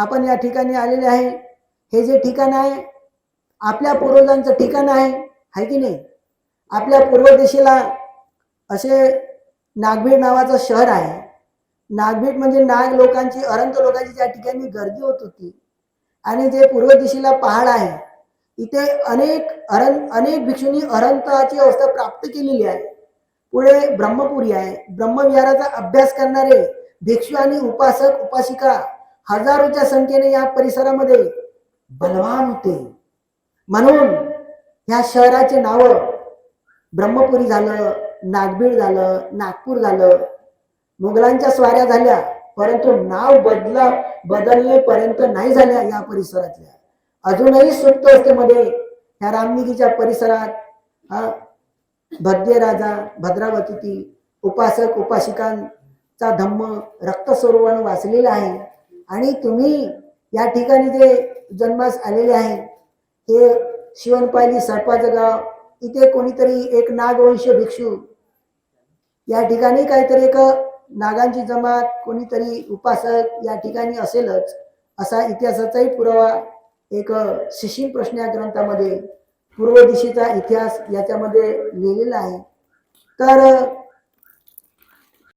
आपण या ठिकाणी आलेले आहे. हे जे ठिकाण आहे आपल्या पूर्वजांचं ठिकाण आहे आहे की नाही? आपल्या पूर्व दिशेला असे नागभीड नावाचं शहर आहे. नागभीड म्हणजे नाग लोकांची अरंत लोकांची ज्या ठिकाणी गर्दी होत होती आणि जे पूर्व दिशेला पहाड आहे इथे अनेक अरं अनेक भिक्षूंनी अरंताची अवस्था प्राप्त केलेली आहे. पुढे ब्रह्मपुरी आहे. ब्रह्मविहाराचा अभ्यास करणारे भिक्षू आणि उपासक उपासिका हजारोच्या संख्येने या परिसरामध्ये बलवान होते. म्हणून या शहराचे नाव ब्रह्मपुरी झालं नागबीड झालं नागपूर झालं. मुघलांच्या स्वाऱ्या झाल्या परंतु नाव बदला बदललेपर्यंत नाही झाल्या या परिसरातल्या. अजूनही सुप्त अवस्थेमध्ये ह्या रामनिगीच्या परिसरात भद्य राजा भद्रावती उपासक उपासिकांचा धम्म रक्तस्वरूपानं वाचलेला आहे. आणि तुम्ही या ठिकाणी जे जन्मास आलेले आहे हे शिवणपायली सर्पाचं गाव इथे कोणीतरी एक नागवंश भिक्षू या ठिकाणी काहीतरी एक नागांची जमात कोणीतरी उपासक या ठिकाणी असेलच असा इतिहासाचाही पुरावा एक शिशिन प्रश्न या ग्रंथामध्ये पूर्व दिशेचा इतिहास याच्यामध्ये लिहिलेला आहे. तर